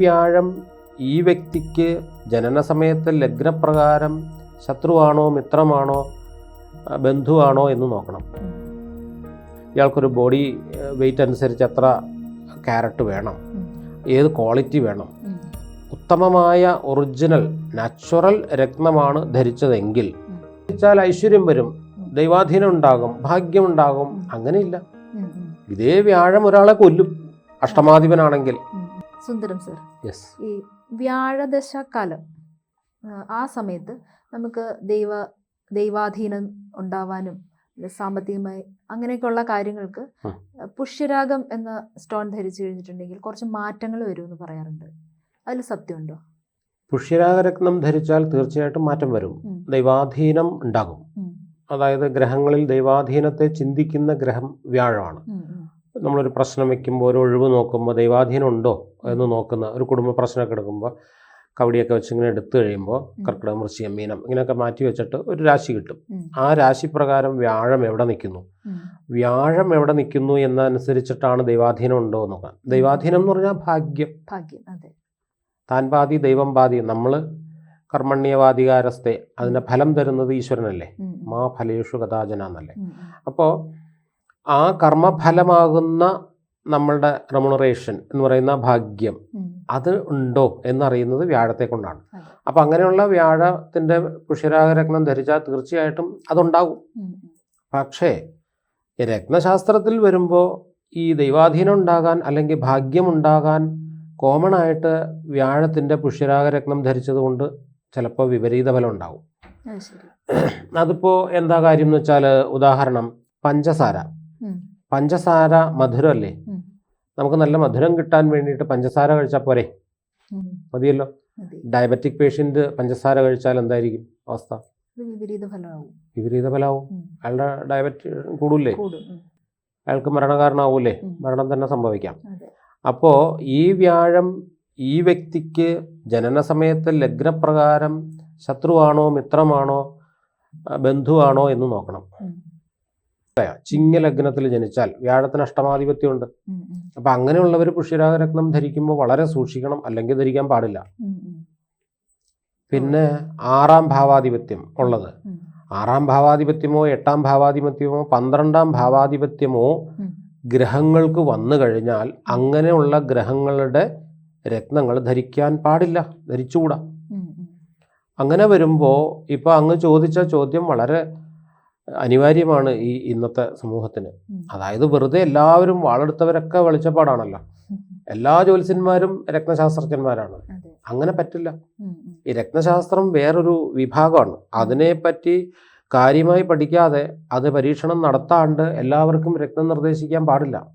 വ്യാഴം ഈ വ്യക്തിക്ക് ജനന സമയത്ത് ലഗ്നപ്രകാരം ശത്രുവാണോ മിത്രമാണോ ബന്ധുവാണോ എന്ന് നോക്കണം. ഇയാൾക്കൊരു ബോഡി വെയിറ്റ് അനുസരിച്ച് എത്ര ക്യാരറ്റ് വേണം ഏത് ക്വാളിറ്റി വേണം. ഉത്തമമായ ഒറിജിനൽ നാച്ചുറൽ രത്നമാണ് ധരിച്ചതെങ്കിൽ ധരിച്ചാൽ ഐശ്വര്യം വരും ദൈവാധീനം ഉണ്ടാകും ഭാഗ്യമുണ്ടാകും അങ്ങനെയില്ല. ഇതേ വ്യാഴം ഒരാളെ കൊല്ലും അഷ്ടമാധിപനാണെങ്കിൽ. സുന്ദരം സർ യെസ് ഈ വ്യാഴദശക്കാലം ആ, സമയത്ത് നമുക്ക് ദൈവ ദൈവാധീനം ഉണ്ടാവാനും സാമ്പത്തികമായി അങ്ങനെയൊക്കെയുള്ള കാര്യങ്ങൾക്ക് പുഷ്യരാഗം എന്ന സ്റ്റോൺ ധരിച്ചു കഴിഞ്ഞിട്ടുണ്ടെങ്കിൽ കുറച്ച് മാറ്റങ്ങൾ വരുമെന്ന് പറയാറുണ്ട്. അതിൽ സത്യമുണ്ടോ? പുഷ്യരാഗരത്നം ധരിച്ചാൽ തീർച്ചയായിട്ടും മാറ്റം വരും. ദൈവാധീനം ഉണ്ടാകും. അതായത് ഗ്രഹങ്ങളിൽ ദൈവാധീനത്തെ ചിന്തിക്കുന്ന ഗ്രഹം വ്യാഴമാണ്. നമ്മളൊരു പ്രശ്നം വെക്കുമ്പോൾ ഒരു ഒഴിവ് നോക്കുമ്പോൾ ദൈവാധീനം ഉണ്ടോ എന്ന് നോക്കുന്ന ഒരു കുടുംബ പ്രശ്നമൊക്കെ എടുക്കുമ്പോൾ കവടിയൊക്കെ വെച്ച് ഇങ്ങനെ എടുത്തു കഴിയുമ്പോൾ കർക്കിടകം വൃശ്ചികം മീനം ഇങ്ങനെയൊക്കെ മാറ്റി വെച്ചിട്ട് ഒരു രാശി കിട്ടും. ആ രാശി പ്രകാരം വ്യാഴം എവിടെ നിൽക്കുന്നു? വ്യാഴം എവിടെ നിൽക്കുന്നു എന്നനുസരിച്ചിട്ടാണ് ദൈവാധീനം ഉണ്ടോ എന്ന് നോക്കാൻ ദൈവാധീനം എന്ന് പറഞ്ഞാൽ ഭാഗ്യം. ഭാഗ്യം അതെ. താൻ പാതി ദൈവം പാതി നമ്മൾ കർമ്മണ്യവാധികാരസ്ഥെ അതിന്റെ ഫലം തരുന്നത് ഈശ്വരനല്ലേ. മാ ഫലേഷു കഥാചന എന്നല്ലേ. അപ്പോൾ ആ കർമ്മഫലമാകുന്ന നമ്മളുടെ റെമുണറേഷൻ എന്ന് പറയുന്ന ഭാഗ്യം. അത് ഉണ്ടോ എന്നറിയുന്നത് വ്യാഴത്തെ കൊണ്ടാണ്. അപ്പം അങ്ങനെയുള്ള വ്യാഴത്തിന്റെ പുഷ്യരാഗരത്നം ധരിച്ചാൽ തീർച്ചയായിട്ടും അതുണ്ടാകും. പക്ഷേ രത്നശാസ്ത്രത്തിൽ വരുമ്പോൾ ഈ ദൈവാധീനം ഉണ്ടാകാൻ അല്ലെങ്കിൽ ഭാഗ്യമുണ്ടാകാൻ കോമൺ ആയിട്ട് വ്യാഴത്തിന്റെ പുഷ്യരാഗരത്നം ധരിച്ചതുകൊണ്ട് ചിലപ്പോൾ വിപരീത ഫലം ഉണ്ടാകും അതിപ്പോ അതിപ്പോൾ എന്താ കാര്യം എന്ന് വെച്ചാൽ ഉദാഹരണം പഞ്ചസാര. പഞ്ചസാര മധുരമല്ലേ അല്ലേ നമുക്ക് നല്ല മധുരം കിട്ടാൻ വേണ്ടിയിട്ട് പഞ്ചസാര കഴിച്ചാൽ പോരെ? മതിയല്ലോ? ഡയബറ്റിക് പേഷ്യന്റ് പഞ്ചസാര കഴിച്ചാൽ എന്തായിരിക്കും അവസ്ഥ? വിപരീത ഫലമാവും. അയാളുടെ ഡയബറ്റ് കൂടൂല്ലേ? കൂടും. അയാൾക്ക് മരണകാരണമാവൂലേ മരണം തന്നെ സംഭവിക്കാം. അപ്പോ ഈ വ്യാഴം ഈ വ്യക്തിക്ക് ജനന സമയത്ത് ലഗ്നപ്രകാരം ശത്രുവാണോ മിത്രമാണോ ബന്ധുവാണോ എന്ന് നോക്കണം. ചിങ്ങ ലഗ്നത്തിൽ ജനിച്ചാൽ വ്യാഴത്തിന് അഷ്ടമാധിപത്യമുണ്ട്. ഉണ്ട് അപ്പൊ അങ്ങനെയുള്ളവർ പുഷ്യരാഗരത്നം ധരിക്കുമ്പോൾ വളരെ സൂക്ഷിക്കണം അല്ലെങ്കിൽ ധരിക്കാൻ പാടില്ല. പിന്നെ ആറാം ഭാവാധിപത്യം ഉള്ളത്. ആറാം ഭാവാധിപത്യമോ എട്ടാം ഭാവാധിപത്യമോ പന്ത്രണ്ടാം ഭാവാധിപത്യമോ ഗ്രഹങ്ങൾക്ക് വന്നു കഴിഞ്ഞാൽ അങ്ങനെയുള്ള ഗ്രഹങ്ങളുടെ രത്നങ്ങൾ ധരിക്കാൻ പാടില്ല ധരിച്ചുകൂടാ. അങ്ങനെ വരുമ്പോൾ ഇപ്പൊ അങ്ങ് ചോദിച്ച ചോദ്യം വളരെ അനിവാര്യമാണ് ഈ ഇന്നത്തെ സമൂഹത്തിന്. അതായത് വെറുതെ എല്ലാവരും വാളെടുത്തവരൊക്കെ വെളിച്ചപ്പാടാണല്ലോ. എല്ലാ ജ്യോത്സ്യന്മാരും രക്തശാസ്ത്രജ്ഞന്മാരാണ് അങ്ങനെ പറ്റില്ല. ഈ രത്നശാസ്ത്രം വേറൊരു വിഭാഗമാണ്. അതിനെപ്പറ്റി കാര്യമായി പഠിക്കാതെ അത് പരീക്ഷണം നടത്താണ്ട് എല്ലാവർക്കും രക്തം നിർദ്ദേശിക്കാൻ പാടില്ല.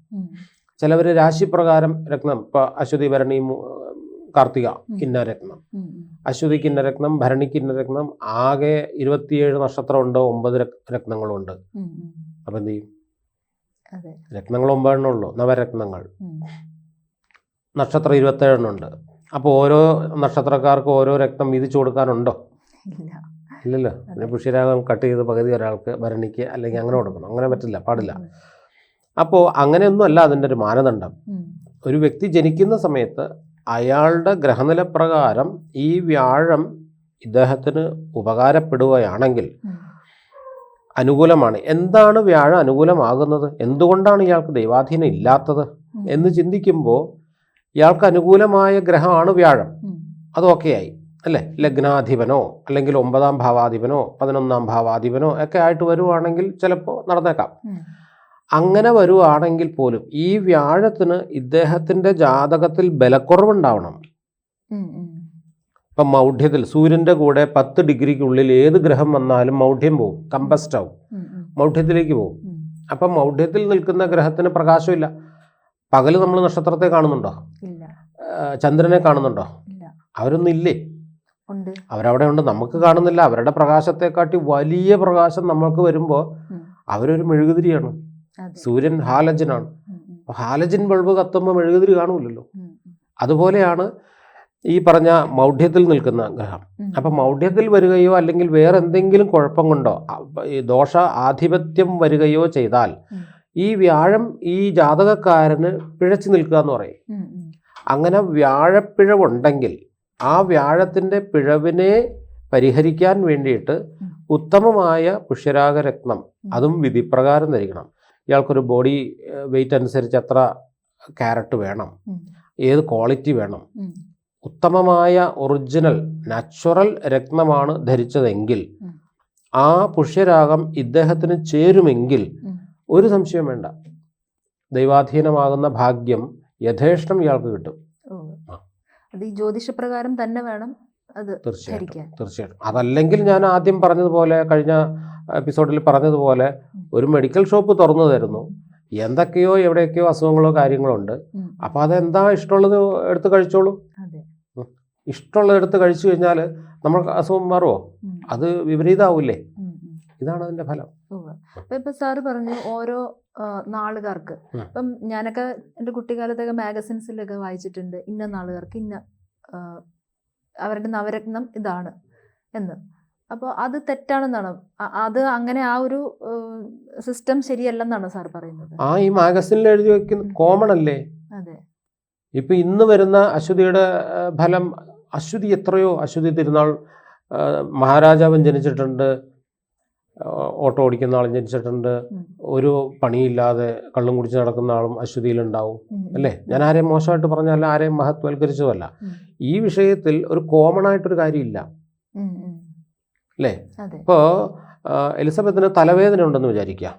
ചിലവര് ചിലവർ രാശിപ്രകാരം രക്തം ഇപ്പൊ അശ്വതി ഭരണി കാർത്തിക കിന്നരത്നം അശ്വതി കിന്നരത്നം. ഭരണി ഉം. അശ്വതിക്ക് ഇന്ന രത്നം ഭരണിക്ക് ഇന്ന രത്നം ആകെ ഇരുപത്തിയേഴ് നക്ഷത്രമുണ്ട് ഒമ്പത് രത്- രത്നങ്ങളുണ്ട്. അപ്പൊ എന്ത് ചെയ്യും? രത്നങ്ങൾ ഒമ്പതെണ്ണം ഉള്ളൂ നവരത്നങ്ങൾ. നക്ഷത്രം ഇരുപത്തേഴെണ്ണമുണ്ട് അപ്പോൾ ഓരോ നക്ഷത്രക്കാർക്ക് ഓരോ രക്തം വീതിച്ചു കൊടുക്കാനുണ്ടോ? ഇല്ല. ഇല്ലല്ലോ. പിന്നെ പുഷ്യരാഗം കട്ട് ചെയ്ത് പകുതി ഒരാൾക്ക് ഭരണിക്ക് അല്ലെങ്കിൽ അങ്ങനെ കൊടുക്കണം. അങ്ങനെ പറ്റില്ല പാടില്ല. അപ്പോൾ അങ്ങനെയൊന്നും അല്ല അതിന്റെ ഒരു മാനദണ്ഡം. ഒരു വ്യക്തി ജനിക്കുന്ന സമയത്ത് അയാളുടെ ഗ്രഹനില പ്രകാരം ഈ വ്യാഴം ഇദ്ദേഹത്തിന് ഉപകാരപ്പെടുകയാണെങ്കിൽ. അനുകൂലമാണ് എന്താണ് വ്യാഴം അനുകൂലമാകുന്നത് എന്തുകൊണ്ടാണ് ഇയാൾക്ക് ദൈവാധീനം ഇല്ലാത്തത്. എന്ന് ചിന്തിക്കുമ്പോൾ ഇയാൾക്ക് അനുകൂലമായ ഗ്രഹമാണ് വ്യാഴം ഉം. അത് ഓക്കെയായി അല്ലേ ലഗ്നാധിപനോ അല്ലെങ്കിൽ ഒമ്പതാം ഭാവാധിപനോ പതിനൊന്നാം ഭാവാധിപനോ ഒക്കെ ആയിട്ട് വരുവാണെങ്കിൽ ചിലപ്പോൾ നടന്നേക്കാം. അങ്ങനെ വരുവാണെങ്കിൽ പോലും ഈ വ്യാഴത്തിന് ഇദ്ദേഹത്തിന്റെ ജാതകത്തിൽ ബലക്കുറവുണ്ടാവണം. ഇപ്പം മൗഢ്യത്തിൽ സൂര്യന്റെ കൂടെ പത്ത് ഡിഗ്രിക്കുള്ളിൽ ഏത് ഗ്രഹം വന്നാലും മൗഢ്യം പോവും കമ്പസ്റ്റ് ആവും. മൗഢ്യത്തിലേക്ക് പോവും. അപ്പം മൗഢ്യത്തിൽ നിൽക്കുന്ന ഗ്രഹത്തിന് പ്രകാശമില്ല. പകൽ നമ്മൾ നക്ഷത്രത്തെ കാണുന്നുണ്ടോ? ചന്ദ്രനെ കാണുന്നുണ്ടോ? അവരൊന്നും ഇല്ലേ? അവരവിടെ ഉണ്ട്. നമുക്ക് കാണുന്നില്ല. അവരുടെ പ്രകാശത്തെക്കാട്ടി വലിയ പ്രകാശം നമ്മൾക്ക് വരുമ്പോൾ. അവരൊരു മെഴുകുതിരിയാണ്. സൂര്യൻ ഹാലജനാണ്. ഹാലജൻ ബൾബ് കത്തുമ്പോൾ മെഴുകുതിരി കാണൂലല്ലോ. അതുപോലെയാണ് ഈ പറഞ്ഞ മൗഢ്യത്തിൽ നിൽക്കുന്ന ഗ്രഹം. അപ്പൊ മൗഢ്യത്തിൽ വരികയോ അല്ലെങ്കിൽ വേറെ എന്തെങ്കിലും കുഴപ്പം കൊണ്ടോ ഈ ദോഷ ആധിപത്യം വരികയോ ചെയ്താൽ ഈ വ്യാഴം ഈ ജാതകക്കാരന് പിഴച്ചു നിൽക്കുക എന്ന് പറയും. അങ്ങനെ വ്യാഴപ്പിഴവുണ്ടെങ്കിൽ ആ വ്യാഴത്തിന്റെ പിഴവിനെ പരിഹരിക്കാൻ വേണ്ടിയിട്ട് ഉത്തമമായ പുഷ്യരാഗരത്നം അതും വിധിപ്രകാരം ധരിക്കണം. ഇയാൾക്കൊരു ബോഡി വെയിറ്റ് അനുസരിച്ച് എത്ര ക്യാരറ്റ് വേണം ഏത് ക്വാളിറ്റി വേണം ഉത്തമമായ ഒറിജിനൽ നാച്ചുറൽ രത്നമാണ് ധരിച്ചതെങ്കിൽ ആ പുഷ്യരാഗം ഇദ്ദേഹത്തിന് ചേരുമെങ്കിൽ ഒരു സംശയം വേണ്ട. ദൈവാധീനമാകുന്ന ഭാഗ്യം യഥേഷ്ടം ഇയാൾക്ക് കിട്ടും. അത് ഈ ജ്യോതിഷപ്രകാരം തന്നെ വേണം. തീർച്ചയായിട്ടും തീർച്ചയായിട്ടും. അതല്ലെങ്കിൽ ഞാൻ ആദ്യം പറഞ്ഞതുപോലെ കഴിഞ്ഞ എപ്പിസോഡിൽ പറഞ്ഞതുപോലെ ഒരു മെഡിക്കൽ ഷോപ്പ് തുറന്നു തരുന്നു. എന്തൊക്കെയോ എവിടെയൊക്കെയോ അസുഖങ്ങളോ കാര്യങ്ങളോ ഉണ്ട് അപ്പൊ അപ്പോൾ അതെന്താ ഇഷ്ടമുള്ളത് എടുത്ത് കഴിച്ചോളൂ? ഇഷ്ടമുള്ളത് എടുത്ത് കഴിച്ചു കഴിഞ്ഞാൽ നമ്മൾ അസുഖം മാറുമോ അത് വിപരീതമാവില്ലേ. ഇതാണ് അതിന്റെ ഫലം. അപ്പൊ ഇപ്പൊ സാറ് പറഞ്ഞു ഓരോ നാളുകാർക്ക്. ഇപ്പം ഞാനൊക്കെ എന്റെ കുട്ടിക്കാലത്തൊക്കെ മാഗസിൻസിലൊക്കെ വായിച്ചിട്ടുണ്ട്. ഇന്ന നാളുകാർക്ക് ഇന്ന അവരുടെ നവരത്നം ഇതാണ് എന്ന്. അപ്പോൾ അത് തെറ്റാണെന്നാണ്. അത് അങ്ങനെ ആ ഒരു സിസ്റ്റം ശരിയല്ലെന്നാണ് സാർ പറയുന്നത്. ആ ഈ മാഗസിനിൽ എഴുതി വെക്കുന്ന കോമൺ അല്ലേ? അതെ. ഇപ്പൊ ഇന്ന് വരുന്ന അശ്വതിയുടെ ഫലം അശ്വതി എത്രയോ അശ്വതി തിരുനാൾ മഹാരാജാവൻ ജനിച്ചിട്ടുണ്ട്. ഓട്ടോ ഓടിക്കുന്ന ആളും ജനിച്ചിട്ടുണ്ട്. ഒരു പണിയില്ലാതെ കള്ളും കുടിച്ച് നടക്കുന്ന ആളും അശ്വതിയിലുണ്ടാവും. അല്ലേ? ഞാൻ ആരെയും മോശമായിട്ട് പറഞ്ഞല്ല ആരെയും മഹത്വൽക്കരിച്ചതല്ല ഈ വിഷയത്തിൽ ഒരു കോമൺ ആയിട്ടൊരു കാര്യമില്ല. അല്ലേ? ഇപ്പോൾ എലിസബത്തിന് തലവേദന ഉണ്ടെന്ന് വിചാരിക്കുക.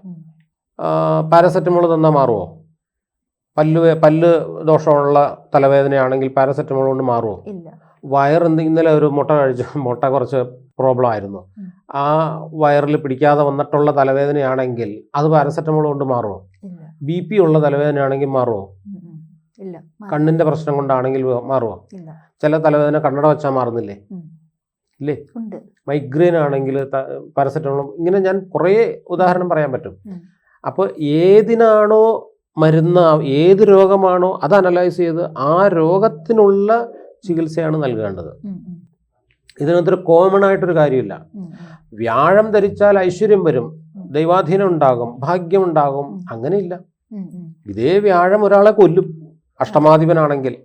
പാരസെറ്റമോൾ പാരസെറ്റമോൾ തന്നാൽ മാറുമോ പല്ല് പല്ല് ദോഷമുള്ള തലവേദനയാണെങ്കിൽ പാരസെറ്റമോൾ കൊണ്ട് മാറുമോ വയർ എന്ത് ഇന്നലെ ഒരു മുട്ട കഴിച്ചു മുട്ട കുറച്ച് പ്രോബ്ലം ആയിരുന്നു. ആ വയറിൽ പിടിക്കാതെ വന്നിട്ടുള്ള തലവേദനയാണെങ്കിൽ അത് പാരസെറ്റമോൾ കൊണ്ട് മാറുമോ? ബി പി ഉള്ള തലവേദനയാണെങ്കിൽ മാറുമോ? മാ- പ്രശ്നം കൊണ്ടാണെങ്കിൽ മാറുമോ? ചില തലവേദന കണ്ണട വെച്ചാൽ മാറുന്നില്ലേ. ഇല്ലേ? മൈഗ്രെയിൻ ആണെങ്കിൽ പാരസെറ്റമോളും ഇങ്ങനെ ഞാൻ കുറേ ഉദാഹരണം പറയാൻ പറ്റും. അപ്പോൾ ഏതിനാണോ മരുന്ന് ഏത് രോഗമാണോ അത് അനലൈസ് ചെയ്ത് ആ രോഗത്തിനുള്ള ചികിത്സയാണ് നൽകേണ്ടത്. ഇതിനകത്തൊരു കോമൺ ആയിട്ടൊരു കാര്യമില്ല. വ്യാഴം ധരിച്ചാൽ ഐശ്വര്യം വരും. ദൈവാധീനം ഉണ്ടാകും. ഭാഗ്യം ഉണ്ടാകും. അങ്ങനെയില്ല. ഇതേ വ്യാഴം ഒരാളെ കൊല്ലും. അഷ്ടമാധിപനാണെങ്കിൽ.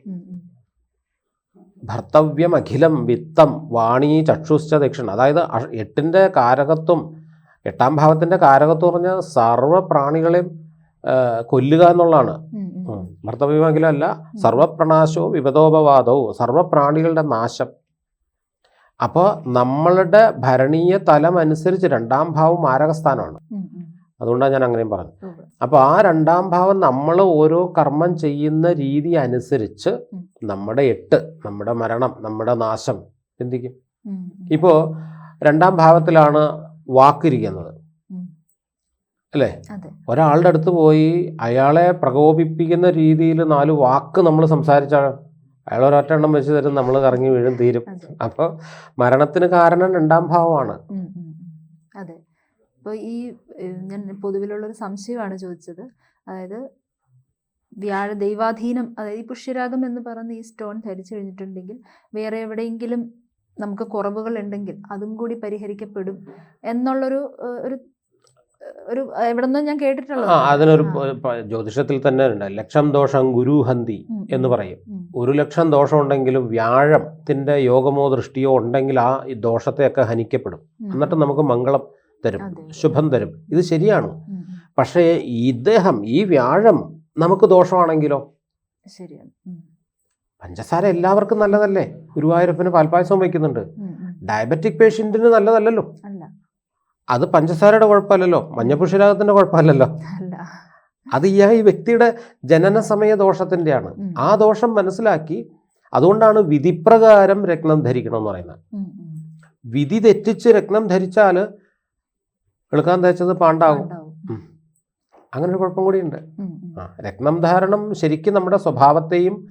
ഭർത്തവ്യം അഖിലം വിത്തം വാണി ചക്ഷുശ്ച ദക്ഷിണ. അതായത് എട്ടിന്റെ എട്ടിന്റെ കാരകത്വം എട്ടാം ഭാവത്തിന്റെ കാരകത്വം പറഞ്ഞാൽ സർവ പ്രാണികളെയും കൊല്ലുക എന്നുള്ളതാണ്. ഭർത്തവ്യമെങ്കിലല്ല സർവപ്രണാശവും സർവപ്രണാശോ വിപദോപവാദവും സർവപ്രാണികളുടെ നാശം. അപ്പോൾ നമ്മളുടെ ഭരണീയ തലം അനുസരിച്ച് രണ്ടാം ഭാവം മാരകസ്ഥാനമാണ്. അതുകൊണ്ടാണ് ഞാൻ അങ്ങനെയും പറഞ്ഞത്. അപ്പോൾ ആ രണ്ടാം ഭാവം നമ്മൾ ഓരോ കർമ്മം ചെയ്യുന്ന രീതി അനുസരിച്ച് നമ്മുടെ എട്ട് നമ്മുടെ മരണം നമ്മുടെ നാശം ചിന്തിക്കും. ഇപ്പോൾ രണ്ടാം ഭാവത്തിലാണ് വാക്കിരിക്കുന്നത്. അല്ലേ? ഒരാളുടെ അടുത്ത് പോയി അയാളെ പ്രകോപിപ്പിക്കുന്ന രീതിയിൽ നാല് വാക്ക് നമ്മൾ സംസാരിച്ചാൽ അയാൾ ഒരൊറ്റെണ്ണം വെച്ച് തരും നമ്മൾ കറങ്ങി വീഴും തീരും. അപ്പോൾ മരണത്തിന് കാരണം രണ്ടാം ഭാവമാണ്. അതെ. ഇപ്പോൾ ഈ ഞാൻ പൊതുവിലുള്ള ഒരു സംശയമാണ് ചോദിച്ചത്. അതായത് വ്യാഴ ദൈവാധീനം അതായത് ഈ പുഷ്യരാഗം എന്ന് പറയുന്ന ഈ സ്റ്റോൺ ധരിച്ചു കഴിഞ്ഞിട്ടുണ്ടെങ്കിൽ വേറെ എവിടെയെങ്കിലും നമുക്ക് കുറവുകൾ ഉണ്ടെങ്കിൽ അതും കൂടി പരിഹരിക്കപ്പെടും എന്നുള്ളൊരു ഒരു ഒരു എവിടെന്നോ ഞാൻ കേട്ടിട്ടുള്ളത്. ആ അതിനൊരു ജ്യോതിഷത്തിൽ തന്നെ ഉണ്ട്. ലക്ഷം ദോഷം ഗുരുഹന്തി എന്ന് പറയും. ഒരു ലക്ഷം ദോഷം ഉണ്ടെങ്കിലും വ്യാഴത്തിന്റെ യോഗമോ ദൃഷ്ടിയോ ഉണ്ടെങ്കിൽ ആ ദോഷത്തെയൊക്കെ ഹനിക്കപ്പെടും. എന്നിട്ട് നമുക്ക് മംഗളം തരും. ശുഭം തരും. ഇത് ശരിയാണ്. പക്ഷേ ഇദ്ദേഹം ഈ വ്യാഴം നമുക്ക് ദോഷമാണെങ്കിലോ? ശരിയാണ്. പഞ്ചസാര എല്ലാവർക്കും നല്ലതല്ലേ? ഗുരുവായൂരപ്പന് പാൽപ്പായസം വയ്ക്കുന്നുണ്ട്. ഡയബറ്റിക് പേഷ്യന്റിന് നല്ലതല്ലല്ലോ. അത് പഞ്ചസാരയുടെ കുഴപ്പമല്ലല്ലോ. മഞ്ഞപ്പുഷിരാഗത്തിന്റെ കുഴപ്പമല്ലല്ലോ. അത് ഈ വ്യക്തിയുടെ ജനന സമയ ദോഷത്തിന്റെയാണ്. ആ ദോഷം മനസ്സിലാക്കി അതുകൊണ്ടാണ് വിധിപ്രകാരം രത്നം ധരിക്കണം എന്ന് പറയുന്നത്. വിധി തെറ്റിച്ച് രത്നം ധരിച്ചാൽ എളുക്കാൻ തേച്ചത് പാണ്ടാകും. അങ്ങനെ ഒരു കുഴപ്പം കൂടിയുണ്ട്. ആ രത്നം ധാരണം ശരിക്കും നമ്മുടെ സ്വഭാവത്തെയും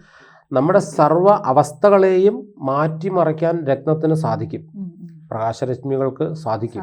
നമ്മുടെ സർവ അവസ്ഥകളെയും മാറ്റിമറിക്കാൻ രത്നത്തിന് സാധിക്കും. പ്രകാശരശ്മികൾക്ക് സാധിക്കും.